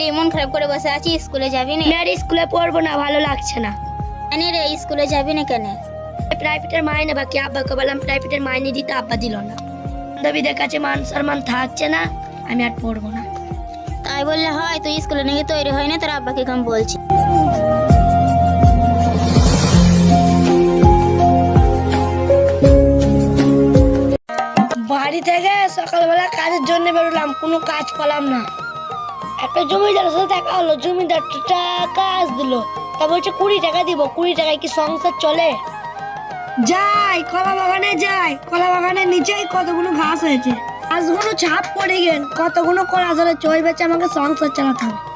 নিয়ে মন খারাপ করে বসে আছি স্কুলে যাবি না। আর স্কুলে পড়ব না ভালো লাগছে না। কেন রে স্কুলে যাবি না কেন? প্রাইভেটের মাইনে বাকি আব্বাকে বললাম প্রাইভেটের মাইনে দিতে আব্বা দিল না। বান্ধবীদের কাছে মান সম্মান থাকছে না আমি আর পড়ব না। তাই বললে হয় তুই স্কুলে নাকি তৈরি হয় না তোর আব্বাকে কম বলছি। বাড়ি থেকে সকালবেলা কাজের জন্য বেরোলাম কোনো কাজ পেলাম না। একটা জমিদারের সাথে দেখা হলো, জমিদার কাজ দিল। তা বলছে, কুড়ি টাকা দিব, কুড়ি টাকায় কি সংসার চলে? যাই, কলা বাগানে যাই। কলা বাগানের নিচেই কতগুলো ঘাস হয়েছে। ঘাসগুলো ছাপ পড়ে গেল, কতগুলো কলা আসলে চই বেচে আমাকে সংসার চালাতে হবে।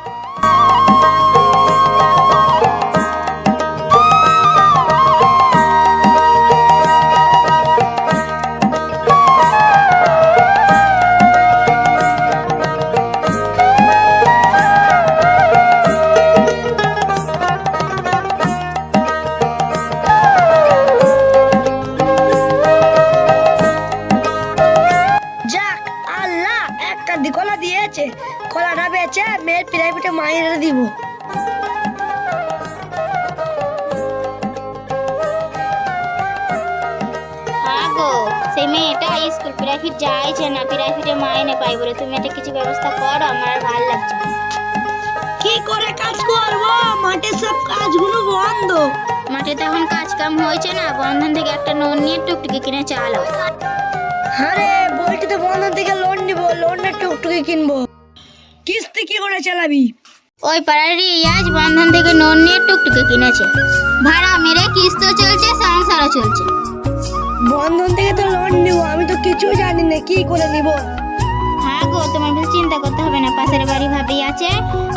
মাইনে দিব। সেই মেয়েটা স্কুল প্রাইভেট যাইছে না প্রাইভেটে মাইনে পাই বলে। তুমি একটা কিছু ব্যবস্থা করো আমার ভালো লাগছে কি করে কাজ করব? মাঠের সব কাজগুলো বন্ধ। মাঠে তো এখন কাজ কাম হয়েছে না বন্ধন থেকে একটা লোন নিয়ে টুকটুকি কিনে চালাও। আরে বলছি তো বন্ধন থেকে লোন নিব লোনটা টুকটুকি কিনবো। কিস্তি কি করে চালাবি? ওই পাড়ারই আজ বন্ধন থেকে লোন নিয়ে টুকটুকে কিনেছে। ভাড়া মেরে কিস্ত চলছে সংসারও চলছে। বন্ধন থেকে তো লোন নিব আমি তো কিছু জানি না কি করে নিব? হ্যাঁ গো তোমার বেশি চিন্তা করতে হবে না পাশের বাড়ি ভাবি আছে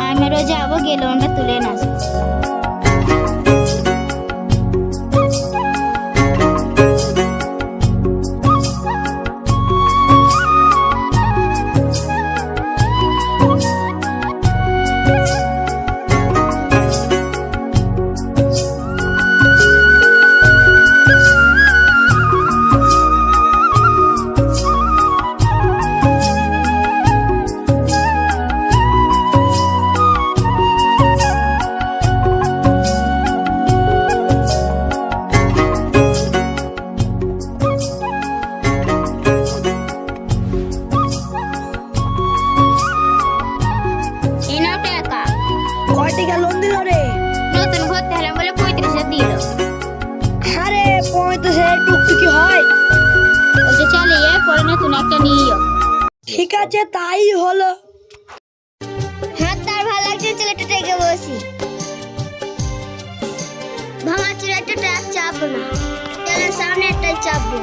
আমি রোজা যাব গিয়ে লোনটা তুলে না কয় লোন দিল রে নতুন ভর্তি হলাম বলে পঁয়ত্রিশ হাজার দিল আরে পঁয়ত্রিশ হাজার টুকটুকি হয়। ওকে চালিয়ে পরে নতুন একটা নিও ঠিক আছে তাই হলো। হ্যাঁ তার ভালো লাগছে ছেলেটা টেকে বসি। ভাঙা ট্রাক চাপবো না। চলে সামনে একটা চাপবো?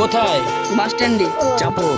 কোথায়? বাস স্ট্যান্ডে। চাপো।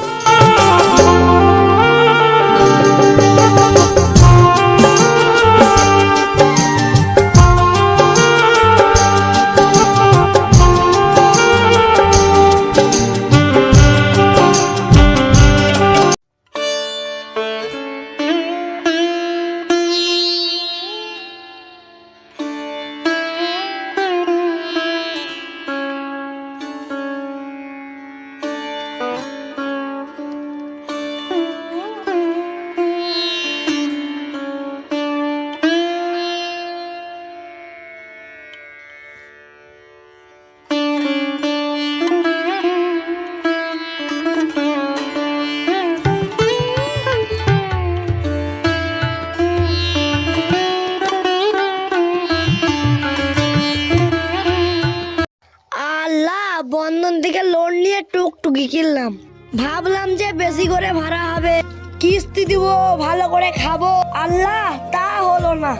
টুকটুকি কিনলাম। ভাবলাম যে বেশি করে ভাড়া হবে। কিস্তি দিব ভালো করে খাব। আল্লাহ তা হলো না।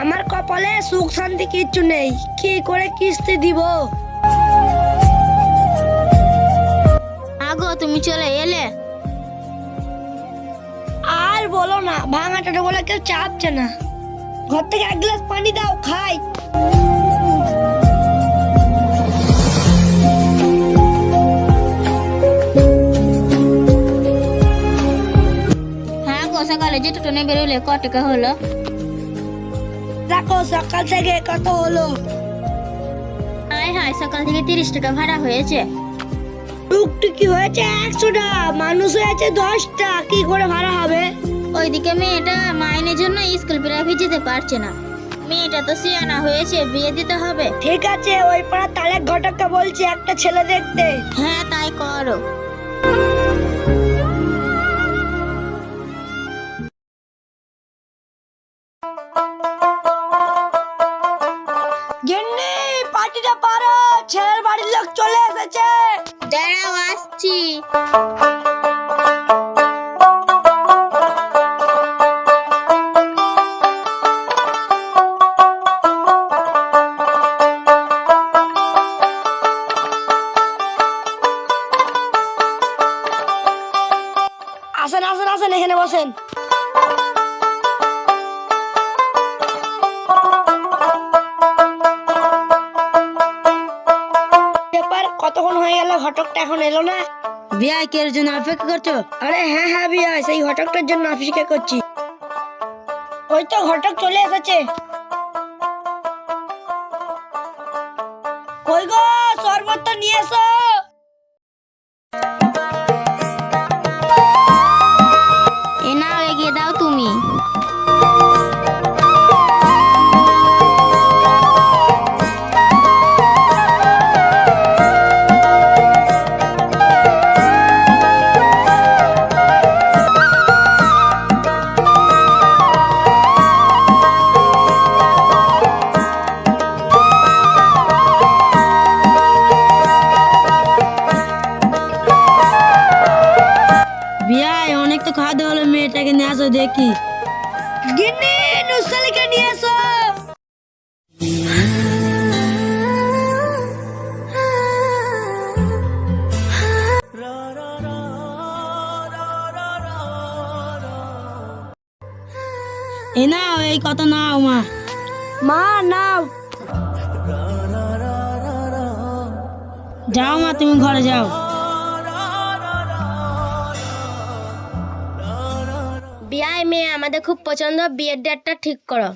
আমার কপালে সুখ শান্তি কিচ্ছু নেই। কি করে কিস্তি দিব? আগো তুমি চলে এলে। আর বলো না ভাঙা টোটো বলে কেউ চাপছে না। ঘর থেকে এক গ্লাস পানি দাও খাই। হ্যাঁ গো সকালে যে টোটো নিয়ে বেরোলে ক টাকা হলো? দেখো সকাল থেকে কত হলো? হয় সকাল থেকে তিরিশ টাকা ভাড়া হয়েছে। টুকটুকি হয়েছে একশোটা? মানুষ হয়েছে দশটা কি করে ভাড়া হবে? ওইদিকে মেয়েটা মাইনের জন্য স্কুল প্রাইভেট যেতে পারছে না। মেয়েটা তো সিয়ানা হয়েছে বিয়ে দিতে হবে। ঠিক আছে ওই পাড়া তালের ঘটককে বলছি একটা ছেলে দেখতে। হ্যাঁ তাই করো। আসছি আসেন আসেন আসেন এখানে বসেন। ব্যাপার কতক্ষণ হয়ে গেল ঘটকটা এখন এলো না? বিয়াই কের জন্য অপেক্ষা করছ? আরে হ্যাঁ হ্যাঁ বিয়াই সেই ঘটকটার জন্য অপেক্ষা করছি। ওই তো ঘটক চলে এসেছে। কই গো শরবতটা নিয়ে এসো। দাওয়া নিয়ে আসো দেখি। গিন্নি নুসালিকে নিয়ে আসো। এ নাও এই কত নাও মা। মা নাও। যাও মা তুমি ঘরে যাও। বিয়ায় মেয়ে আমাদের খুব পছন্দ বিয়ের ডেটটা ঠিক করো।